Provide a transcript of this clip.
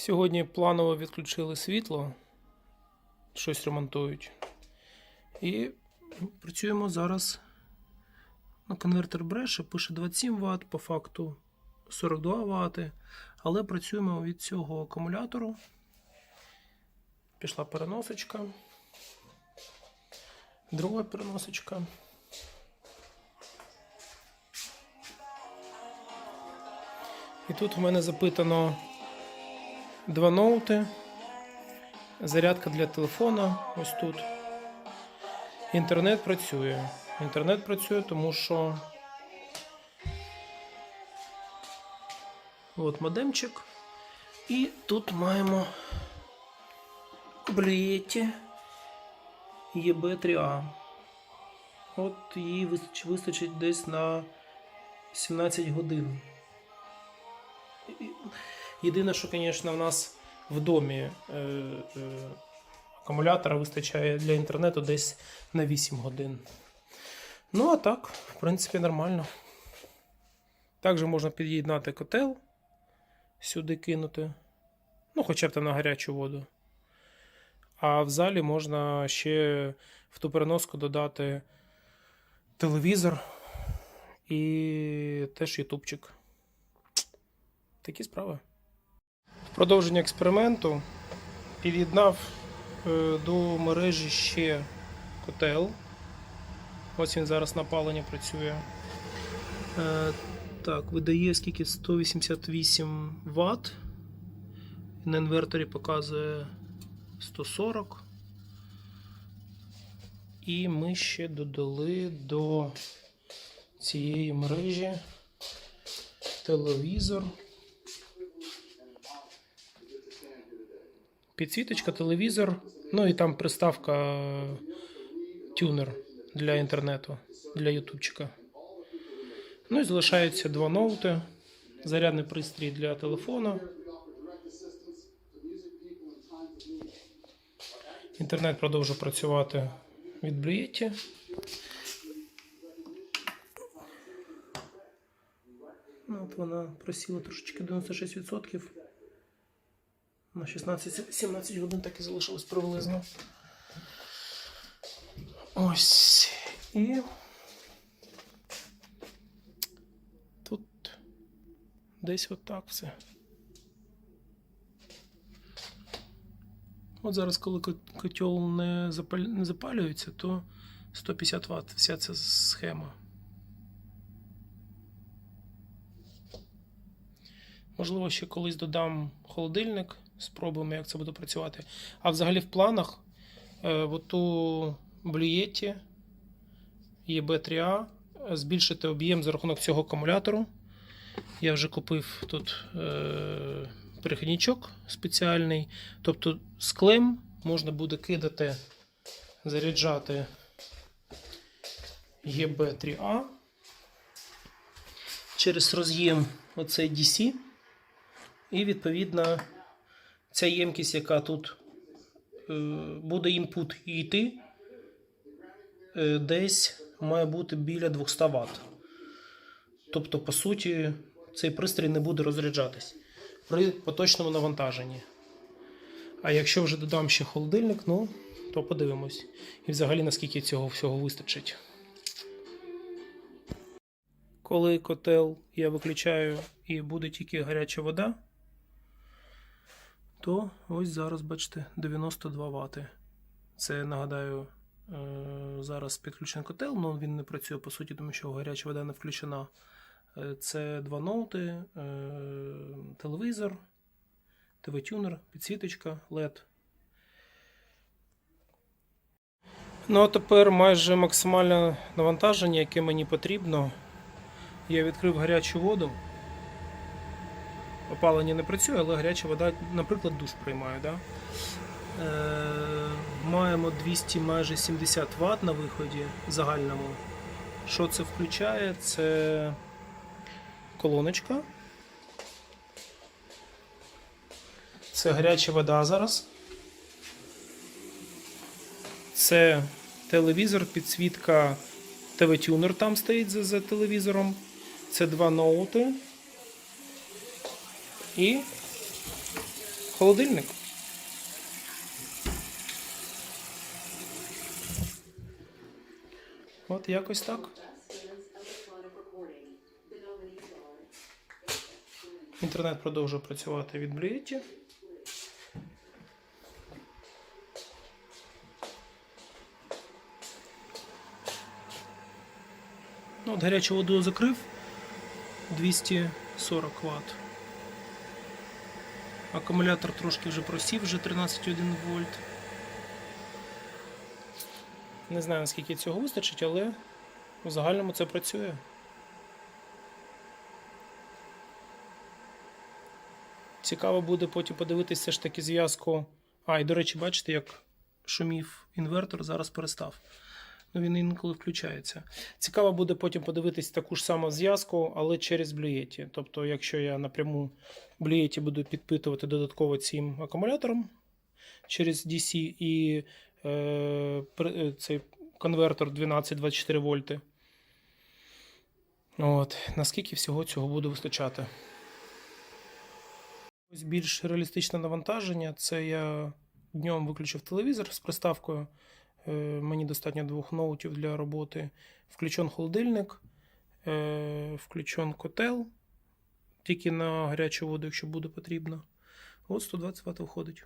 Сьогодні планово відключили світло, щось ремонтують. І працюємо зараз. Ну, конвертер бреше, пише 27 Вт, по факту 42 Вт. Але працюємо від цього акумулятору. Пішла переносочка. Друга переносочка. І тут в мене запитано два ноути, зарядка для телефона ось тут. Інтернет працює. Інтернет працює, тому що от модемчик. І тут маємо Блієті ЄБ3А. От її вистачить десь на 17 годин. Єдине, що, звісно, в нас в домі е, е, акумулятора вистачає для інтернету десь на 8 годин. Ну, а так, в принципі, нормально. Також можна під'єднати котел, сюди кинути. Ну, хоча б там на гарячу воду. А в залі можна ще в ту переноску додати телевізор і теж ютубчик. Такі справи. Продовження експерименту під'єднав е, до мережі ще котел. Ось він зараз на паленні працює. Е, так, видає скільки 188 Вт. На інверторі показує 140. І ми ще додали до цієї мережі телевізор. Підсвіточка, телевізор, ну і там приставка е, тюнер для інтернету, для ютубчика. Ну і залишаються два ноути, зарядний пристрій для телефона. Інтернет продовжує працювати від Блієті. Ну, от вона просіла трошечки 96%. На 16-17 годин так і залишилось приблизно. Ось. І тут десь отак все. От зараз, коли котел не запалюється, то 150 Вт вся ця схема. Можливо, ще колись додам холодильник, спробуємо, як це буде працювати. А взагалі в планах е, оту блюєті ЄБ3А збільшити об'єм за рахунок цього акумулятору. Я вже купив тут е, перехідничок спеціальний. Тобто з клем можна буде кидати, заряджати ЄБ3А через роз'єм оцей DC. І відповідно ця ємкість, яка тут е, буде інпут йти, е, десь має бути біля 200 Вт. Тобто, по суті, цей пристрій не буде розряджатись при поточному навантаженні. А якщо вже додам ще холодильник, ну, то подивимось. І взагалі наскільки цього всього вистачить. Коли котел я виключаю і буде тільки гаряча вода, то ось зараз, бачите, 92 Вт. Це нагадаю, е, зараз підключений котел, але він не працює по суті, тому що гаряча вода не включена. Е, Це два ноути, е, телевізор, ТВ-тюнер, підсвіточка, LED. Ну а тепер майже максимальне навантаження, яке мені потрібно. Я відкрив гарячу воду. Опалення не працює, але гаряча вода, наприклад, душ приймаю. Да? Е, маємо 200 майже 70 Вт на виході загальному. Що це включає? Це колоночка. Це гаряча вода зараз. Це телевізор, підсвітка ТВ-тюнер там стоїть за телевізором. Це два ноути. І холодильник. От якось так. Інтернет продовжує працювати від Блієті. Ну, от гарячу воду закрив 240 Вт. Акумулятор трошки вже просів, вже 13,1 вольт. Не знаю, наскільки цього вистачить, але у загальному це працює. Цікаво буде потім подивитися ж таки зв'язку. А, і до речі, бачите, як шумів інвертор, зараз перестав. Ну, він інколи включається. Цікаво буде потім подивитись таку ж саму зв'язку, але через блюєті. Тобто, якщо я напряму блюєті буду підпитувати додатково цим акумулятором через DC і е, е, цей конвертер 12-24 вольти. От, наскільки всього цього буде вистачати? Ось більш реалістичне навантаження. Це я днем виключив телевізор з приставкою. Е, Мені достатньо двох ноутів для роботи. Включен холодильник, е, включен котел, тільки на гарячу воду, якщо буде потрібно. От 120 Вт входить.